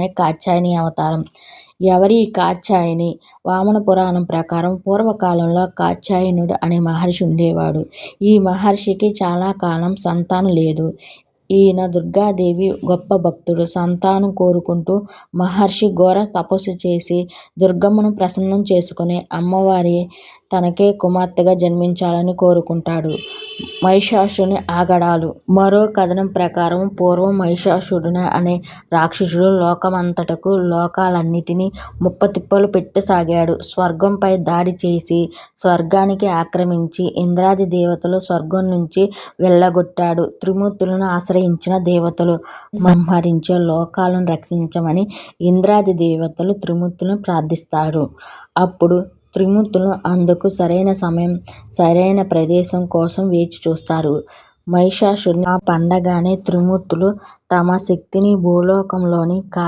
అవతారమే కాత్యాయని అవతారం. ఎవరి కాత్యాయని? వామన పురాణం ప్రకారం పూర్వకాలంలో కాత్యాయనుడు అనే మహర్షి ఉండేవాడు. ఈ మహర్షికి చాలా కాలం సంతానం లేదు. ఈయన దుర్గాదేవి గొప్ప భక్తుడు. సంతానం కోరుకుంటూ మహర్షి ఘోర తపస్సు చేసి దుర్గమ్మను ప్రసన్నం చేసుకుని అమ్మవారి తనకే కుమార్తెగా జన్మించాలని కోరుకుంటాడు. మహిషాసుని ఆగడాలు. మరో కథనం ప్రకారం పూర్వం మహిషాసురుడు అనే రాక్షసుడు లోకమంతటకు లోకాలన్నిటినీ ముప్పతిప్పలు పెట్టసాగాడు. స్వర్గంపై దాడి చేసి స్వర్గాన్ని ఆక్రమించి ఇంద్రాది దేవతలు స్వర్గం నుంచి వెళ్ళగొట్టాడు. త్రిమూర్తులను ఆశ్రయించిన దేవతలు సంహరించి లోకాలను రక్షించమని ఇంద్రాది దేవతలు త్రిమూర్తులను ప్రార్థిస్తారు. అప్పుడు త్రిమూర్తులు అందుకు సరైన సమయం, సరైన ప్రదేశం కోసం వేచి చూస్తారు. మహిషాసురుని పండగానే త్రిమూర్తులు తమ శక్తిని భూలోకంలోని